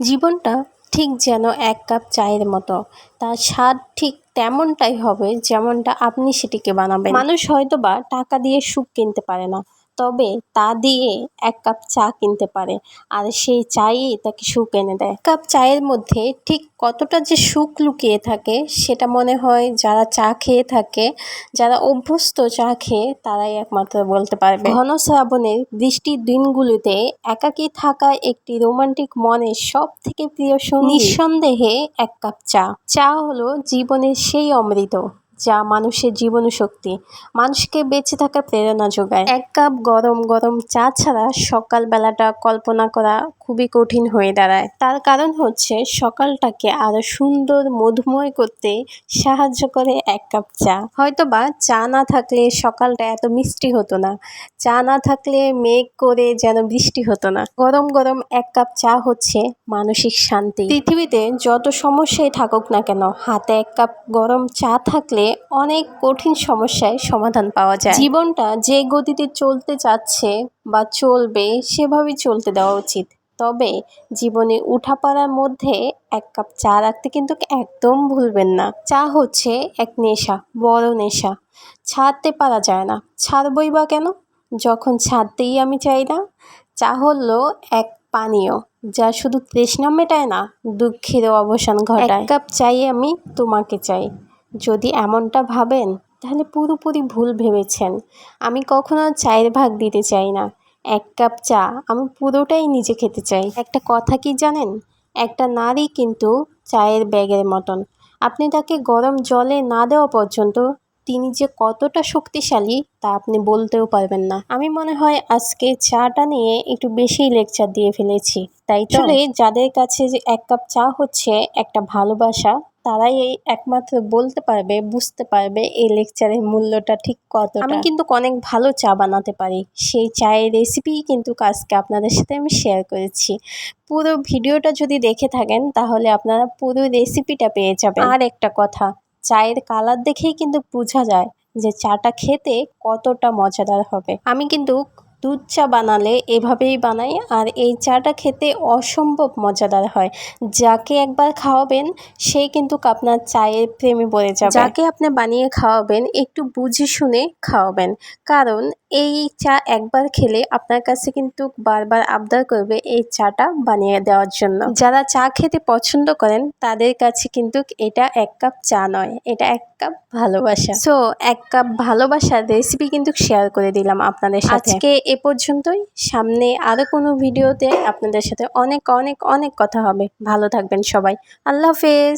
জীবনটা ঠিক যেন এক কাপ চায়ের মতো। তার স্বাদ ঠিক তেমনটাই হবে যেমনটা আপনি সেটিকে বানাবেন। মানুষ হয়তো বা টাকা দিয়ে সুখ কিনতে পারে না। তবে তা দিয়ে এক কাপ চা কিনতে পারে। আর সেই চাই তাকে সুখ এনে দেয়। কাপ চায়ের মধ্যে ঠিক কতটা যে সুখ লুকিয়ে থাকে, সেটা মনে হয় যারা চা খেয়ে থাকে, যারা অভ্যস্ত চা খেয়ে, তারাই একমাত্র বলতে পারবে। ঘন শ্রাবণের বৃষ্টির দিনগুলিতে একাকী থাকা একটি রোমান্টিক মনের সব থেকে প্রিয় নিঃসন্দেহে এক কাপ চা। চা হলো জীবনের সেই অমৃত। যা মানুষের জীবন শক্তি মানুষকে বেঁচে থাকার প্রেরণা যোগায়। এক কাপ গরম গরম চা ছাড়া সকালবেলাটা কল্পনা করা খুবই কঠিন হয়ে দাঁড়ায়। তার কারণ হচ্ছে সকালটাকে আরও সুন্দর, মধুময় করতে সাহায্য করে এক কাপ চা। হয়তো বা চা না থাকলে সকালটা এত মিষ্টি হতো না। চা না থাকলে মেঘ করে যেন বৃষ্টি হতো না। গরম গরম এক কাপ চা হচ্ছে মানসিক শান্তি। পৃথিবীতে যত সমস্যাই থাকুক না কেন, হাতে এক কাপ গরম চা থাকলে অনেক কঠিন সমস্যায় সমাধান পাওয়া যায়। জীবনটা যে গতিতে চলতে চাচ্ছে বা চলবে, সেভাবেই চলতে দেওয়া উচিত। তবে জীবনে উঠাপড়ার মধ্যে এক কাপ চা রাখতে কিন্তু একদম ভুলবেন না। চা হচ্ছে এক নেশা, বড় নেশা। ছাড়তে পারা যায় না। ছাড়বই বা কেন? যখন ছাড়তেই আমি চাই না, চা হলো এক পানীয়, যা শুধু তৃষ্ণা মেটায় না, দুঃখেরও অবসান ঘটায়। এক কাপ চাই আমি তোমাকে চাই। যদি এমনটা ভাবেন, তাহলে পুরোপুরি ভুল ভেবেছেন। আমি কখনো চায়ের ভাগ দিতে চাই না। এক কাপ চা। আমি পুরোটাই নিজে খেতে চাই। একটা কথা কি জানেন? একটা নারী কিন্তু চায়ের ব্যাগের মতন। আপনি তাকে গরম জলে না দেওয়া পর্যন্ত তিনি যে কতটা শক্তিশালী তা আপনি বলতেও পারবেন না। আমি মনে হয় আজকে চাটা নিয়ে একটু বেশি লেকচার দিয়ে ফেলেছি। তাই চলে যাদের কাছে যে এক কাপ চা হচ্ছে একটা ভালোবাসা তারাই এই একমাত্র বলতে পারবে বুঝতে পারবে এই লেকচারের মূল্যটা ঠিক কত আমি কিন্তু অনেক ভালো চা বানাতে পারি। সেই চায়ের রেসিপি কিন্তু আজকে আপনাদের সাথে আমি শেয়ার করেছি। পুরো ভিডিওটা যদি দেখে থাকেন তাহলে আপনারা পুরো রেসিপিটা পেয়ে যাবেন। আর একটা কথা চায়ের কালার দেখেই কিন্তু বোঝা যায় যে চাটা খেতে কতটা মজাদার হবে। আমি কিন্তু দুধ চা বানালে এভাবেই বানাই আর এই চাটা খেতে অসম্ভব মজাদার হয়। যাকে একবার খাওয়াবেন, সে কিন্তু আপনার চায়ের প্রেমে পড়ে যাবে। যাকে আপনি বানিয়ে খাওয়াবেন, একটু বুঝে শুনে খাওয়াবেন। কারণ এই চা একবার খেলে আপনার কাছে কিন্তু বারবার আবদার করবে এই চাটা বানিয়ে দেওয়ার জন্য। যারা চা খেতে পছন্দ করেন, তাদের কাছে কিন্তু এটা এক কাপ চা নয়, এটা এক কাপ ভালোবাসা। সো এক কাপ ভালোবাসার রেসিপি কিন্তু শেয়ার করে দিলাম আপনাদের সাথে। আজকে এ পর্যন্তই। সামনে আরও কোনো ভিডিওতে আপনাদের সাথে অনেক অনেক অনেক কথা হবে। ভালো থাকবেন সবাই। আল্লাহ হাফেজ।